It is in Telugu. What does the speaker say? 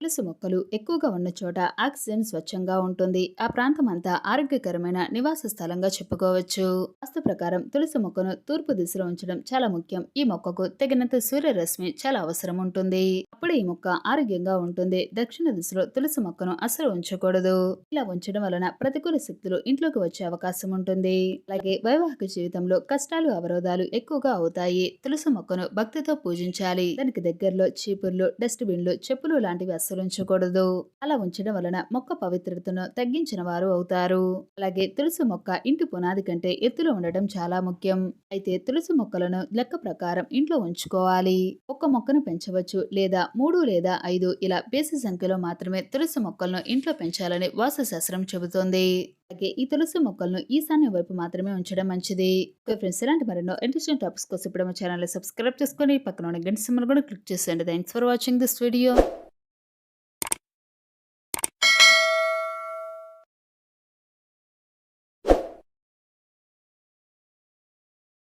తులసి మొక్కలు ఎక్కువగా ఉన్న చోట ఆక్సిజన్ స్వచ్ఛంగా ఉంటుంది. ఆ ప్రాంతం అంతా ఆరోగ్యకరమైన నివాస స్థలంగా చెప్పుకోవచ్చు. వాస్తు ప్రకారం తులసి మొక్కను తూర్పు దిశలో ఉంచడం చాలా ముఖ్యం. ఈ మొక్కకు తగినంత సూర్యరశ్మి చాలా అవసరం ఉంటుంది. అప్పుడు ఈ మొక్క ఆరోగ్యంగా ఉంటుంది. దక్షిణ దిశలో తులసి మొక్కను అసలు ఉంచకూడదు. ఇలా ఉంచడం వలన ప్రతికూల శక్తులు ఇంట్లోకి వచ్చే అవకాశం ఉంటుంది. అలాగే వైవాహిక జీవితంలో కష్టాలు అవరోధాలు ఎక్కువగా అవుతాయి. తులసి మొక్కను భక్తితో పూజించాలి. దానికి దగ్గరలో చీపుర్లు డస్ట్బిన్లు చెప్పులు లాంటివి అస్సలు ఉంచకూడదు అలా ఉంచడం వలన మొక్క పవిత్రతను తగ్గించిన వారు అవుతారు. అలాగే తులసి మొక్క ఇంటి పునాది కంటే ఎత్తులో ఉండడం చాలా ముఖ్యం. అయితే తులసి మొక్కలను లెక్క ప్రకారం ఇంట్లో ఉంచుకోవాలి. ఒక్క మొక్కను పెంచవచ్చు లేదా మూడు లేదా ఐదు ఇలా బేసి సంఖ్యలో మాత్రమే తులసి మొక్కలను ఇంట్లో పెంచాలని వాస్తుశాస్త్రం చెబుతోంది. అలాగే ఈ తులసి మొక్కలను ఈశాన్య వైపు మాత్రమే ఉంచడం మంచిది. ఓకే ఫ్రెండ్స్ ఇలాంటి మరెన్నో ఇంట్రెస్టింగ్ టాపిక్స్ కోసం ఇప్పుడు మా ఛానల్ సబ్స్క్రైబ్ చేసుకొని పక్కన ఉన్న గంట సింబల్ కూడా క్లిక్ చేసేయండి. Thanks for watching this video.